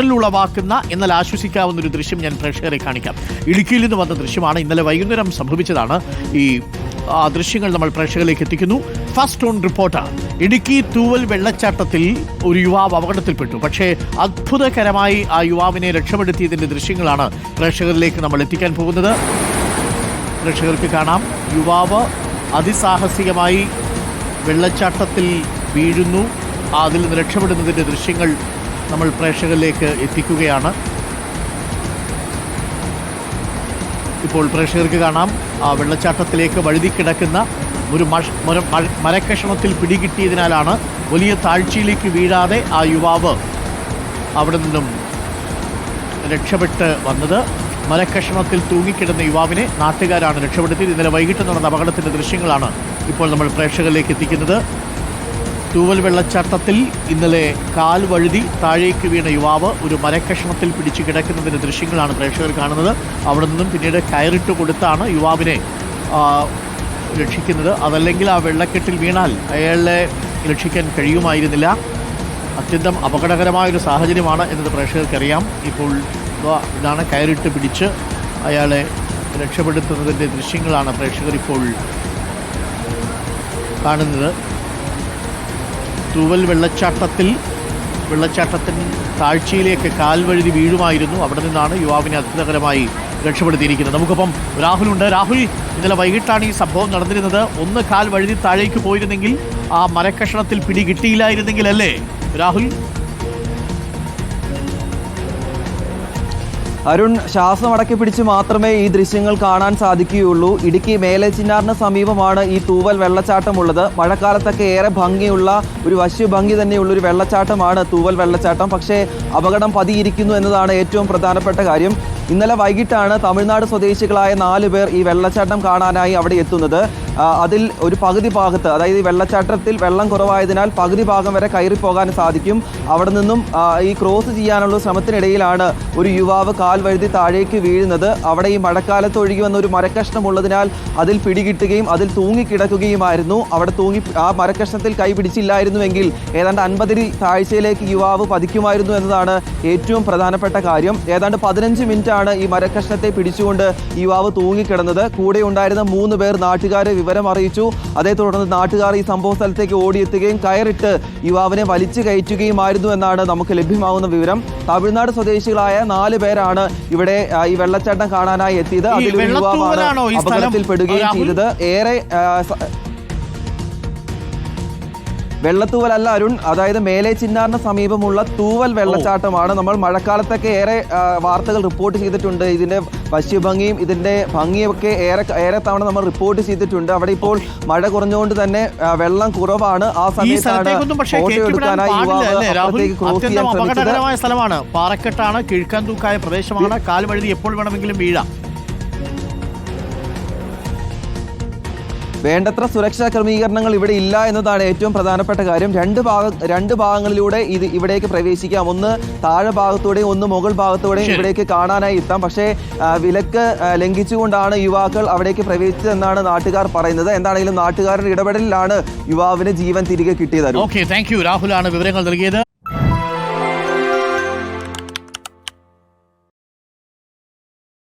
ഞെട്ടലുളവാക്കുന്ന എന്നാൽ ആശ്വസിക്കാവുന്ന ഒരു ദൃശ്യം ഞാൻ പ്രേക്ഷകരെ കാണിക്കാം. ഇടുക്കിയിൽ നിന്ന് വന്ന ദൃശ്യമാണ് ഇന്നലെ വൈകുന്നേരം സംഭവിച്ചതാണ്. ഈ ദൃശ്യങ്ങൾ നമ്മൾ പ്രേക്ഷകരിലേക്ക് എത്തിക്കുന്നു. ഫസ്റ്റ് ഓൺ റിപ്പോർട്ടർ ഇടുക്കി തൂവൽ വെള്ളച്ചാട്ടത്തിൽ ഒരു യുവാവ് അപകടത്തിൽപ്പെട്ടു. പക്ഷേ അത്ഭുതകരമായി ആ യുവാവിനെ രക്ഷപ്പെടുത്തിയതിന്റെ ദൃശ്യങ്ങളാണ് പ്രേക്ഷകരിലേക്ക് നമ്മൾ എത്തിക്കാൻ പോകുന്നത്. പ്രേക്ഷകർക്ക് കാണാം. യുവാവ് അതിസാഹസികമായി വെള്ളച്ചാട്ടത്തിൽ വീഴുന്നു. അതിൽ നിന്ന് രക്ഷപ്പെടുന്നതിന്റെ ദൃശ്യങ്ങൾ നമ്മൾ പ്രേക്ഷകരിലേക്ക് എത്തിക്കുകയാണ്. ഇപ്പോൾ പ്രേക്ഷകർക്ക് കാണാം ആ വെള്ളച്ചാട്ടത്തിലേക്ക് വഴുതി കിടക്കുന്ന ഒരു മഷ് മരക്കഷണത്തിൽ പിടികിട്ടിയതിനാലാണ് വലിയ താഴ്ചയിലേക്ക് വീഴാതെ ആ യുവാവ് അവിടെ നിന്നും രക്ഷപ്പെട്ട് വന്നത്. മരക്കഷണത്തിൽ തൂങ്ങിക്കിടന്ന യുവാവിനെ നാട്ടുകാരാണ് രക്ഷപ്പെടുത്തിയത്. ഇന്നലെ വൈകിട്ട് നടന്ന അപകടത്തിന്റെ ദൃശ്യങ്ങളാണ് ഇപ്പോൾ നമ്മൾ പ്രേക്ഷകരിലേക്ക് എത്തിക്കുന്നത്. തൂവൽ വെള്ളച്ചാട്ടത്തിൽ ഇന്നലെ കാൽ വഴുതി താഴേക്ക് വീണ യുവാവ് ഒരു മരക്കഷണത്തിൽ പിടിച്ചു കിടക്കുന്നതിന്റെ ദൃശ്യങ്ങളാണ് പ്രേക്ഷകർ കാണുന്നത്. അവിടെ നിന്നും പിന്നീട് കയറിട്ട് കൊടുത്താണ് യുവാവിനെ രക്ഷിക്കുന്നത്. അതല്ലെങ്കിൽ ആ വെള്ളക്കെട്ടിൽ വീണാൽ അയാളെ രക്ഷിക്കാൻ കഴിയുമായിരുന്നില്ല. അത്യന്തം അപകടകരമായൊരു സാഹചര്യമാണ് എന്നത് പ്രേക്ഷകർക്കറിയാം. ഇപ്പോൾ ഇതാണ് കയറിട്ട് പിടിച്ച് അയാളെ രക്ഷപ്പെടുത്തുന്നതിന്റെ ദൃശ്യങ്ങളാണ് പ്രേക്ഷകർ ഇപ്പോൾ കാണുന്നത്. തൂവൽ വെള്ളച്ചാട്ടത്തിൽ വെള്ളച്ചാട്ടത്തിന് താഴ്ചയിലേക്ക് കാൽവഴുതി വീഴുമായിരുന്നു. അവിടെ നിന്നാണ് യുവാവിനെ അത്ഭുതകരമായി രക്ഷപ്പെടുത്തിയിരിക്കുന്നത്. നമുക്കൊപ്പം രാഹുലുണ്ട്. രാഹുൽ ഇന്നലെ വൈകിട്ടാണ് ഈ സംഭവം നടന്നിരുന്നത്. ഒന്ന് കാൽ വഴുതി താഴേക്ക് പോയിരുന്നെങ്കിൽ ആ മരക്കഷണത്തിൽ പിടി കിട്ടിയില്ലായിരുന്നെങ്കിൽ അല്ലേ രാഹുൽ? അരുൺ ശ്വാസം അടക്കി പിടിച്ച് മാത്രമേ ഈ ദൃശ്യങ്ങൾ കാണാൻ സാധിക്കുകയുള്ളൂ. ഇടുക്കി മേലേച്ചിന്നാറിന് സമീപമാണ് ഈ തൂവൽ വെള്ളച്ചാട്ടമുള്ളത്. മഴക്കാലത്തൊക്കെ ഏറെ ഭംഗിയുള്ള ഒരു വശ്യഭംഗി തന്നെയുള്ള ഒരു വെള്ളച്ചാട്ടമാണ് തൂവൽ വെള്ളച്ചാട്ടം. പക്ഷേ അപകടം പതിയിരിക്കുന്നു എന്നതാണ് ഏറ്റവും പ്രധാനപ്പെട്ട കാര്യം. ഇന്നലെ വൈകിട്ടാണ് തമിഴ്നാട് സ്വദേശികളായ നാല് പേർ ഈ വെള്ളച്ചാട്ടം കാണാനായി അവിടെ എത്തുന്നത്. അതിൽ ഒരു പകുതി ഭാഗത്ത് അതായത് ഈ വെള്ളച്ചാട്ടത്തിൽ വെള്ളം കുറവായതിനാൽ പകുതി ഭാഗം വരെ കയറി പോകാൻ സാധിക്കും. അവിടെ നിന്നും ഈ ക്രോസ് ചെയ്യാനുള്ള ശ്രമത്തിനിടയിലാണ് ഒരു യുവാവ് കാൽ വഴുതി താഴേക്ക് വീഴുന്നത്. അവിടെ ഈ മഴക്കാലത്ത് ഒഴുകി വന്ന ഒരു മരക്കഷ്ണം ഉള്ളതിനാൽ അതിൽ പിടികിട്ടുകയും അതിൽ തൂങ്ങിക്കിടക്കുകയുമായിരുന്നു. അവിടെ തൂങ്ങി ആ മരക്കഷ്ണത്തിൽ കൈ പിടിച്ചില്ലായിരുന്നുവെങ്കിൽ ഏതാണ്ട് അൻപതിരി താഴ്ചയിലേക്ക് യുവാവ് പതിക്കുമായിരുന്നു എന്നതാണ് ഏറ്റവും പ്രധാനപ്പെട്ട കാര്യം. ഏതാണ്ട് പതിനഞ്ച് മിനിറ്റാണ് ഈ മരക്കഷ്ണത്തെ പിടിച്ചുകൊണ്ട് യുവാവ് തൂങ്ങിക്കിടന്നത്. കൂടെ ഉണ്ടായിരുന്ന മൂന്ന് പേർ നാട്ടുകാരെ വിവരം അറിയിച്ചു. അതേ തുടർന്ന് നാട്ടുകാർ ഈ സംഭവ സ്ഥലത്തേക്ക് ഓടിയെത്തുകയും കയറിട്ട് യുവാവിനെ വലിച്ചു കയറ്റുകയുമായിരുന്നു എന്നാണ് നമുക്ക് ലഭ്യമാകുന്ന വിവരം. തമിഴ്നാട് സ്വദേശികളായ നാല് പേരാണ് ഇവിടെ ഈ വെള്ളച്ചാട്ടം കാണാനായി എത്തിയത്. അതിൽ യുവാവാണ് അപകടത്തിൽപ്പെടുകയും? ചെയ്തത്. ഏറെ അല്ല അരുൺ അതായത് മേലെ ചിന്നാറിന് സമീപമുള്ള തൂവൽ വെള്ളച്ചാട്ടമാണ്. നമ്മൾ മഴക്കാലത്തൊക്കെ ഏറെ വാർത്തകൾ റിപ്പോർട്ട് ചെയ്തിട്ടുണ്ട്. ഇതിന്റെ വശ്യഭംഗിയും ഇതിന്റെ ഭംഗിയൊക്കെ ഏറെ ഏറെ തവണ നമ്മൾ റിപ്പോർട്ട് ചെയ്തിട്ടുണ്ട്. അവിടെ ഇപ്പോൾ മഴ കുറഞ്ഞുകൊണ്ട് തന്നെ വെള്ളം കുറവാണ്. ആ സമയത്താണ് ഫോട്ടോ എടുക്കാനായി യുവാവ് ക്രോസ് ചെയ്യാൻ ശ്രമിച്ചത്. പാറക്കെട്ടാണ് കിഴക്കാൻ തൂക്കായ പ്രദേശമാണ്. കാൽ വഴുതി എപ്പോൾ വേണമെങ്കിലും വീഴാം. വേണ്ടത്ര സുരക്ഷാ ക്രമീകരണങ്ങൾ ഇവിടെ ഇല്ല എന്നതാണ് ഏറ്റവും പ്രധാനപ്പെട്ട കാര്യം. രണ്ട് ഭാഗ രണ്ട് ഭാഗങ്ങളിലൂടെ ഇത് ഇവിടേക്ക് പ്രവേശിക്കാം. ഒന്ന് താഴെ ഭാഗത്തൂടെയും ഒന്ന് മുകൾ ഭാഗത്തൂടെയും. ഇവിടേക്ക് കാണാനായി എത്താം. പക്ഷേ വിലക്ക് ലംഘിച്ചുകൊണ്ടാണ് യുവാക്കൾ അവിടേക്ക് പ്രവേശിച്ചതെന്നാണ് നാട്ടുകാർ പറയുന്നത്. എന്താണെങ്കിലും നാട്ടുകാരുടെ ഇടപെടലിലാണ് യുവാവിന് ജീവൻ തിരികെ കിട്ടിയത്. ഓക്കെ താങ്ക് യു രാഹുലാണ് വിവരങ്ങൾ നൽകിയത്.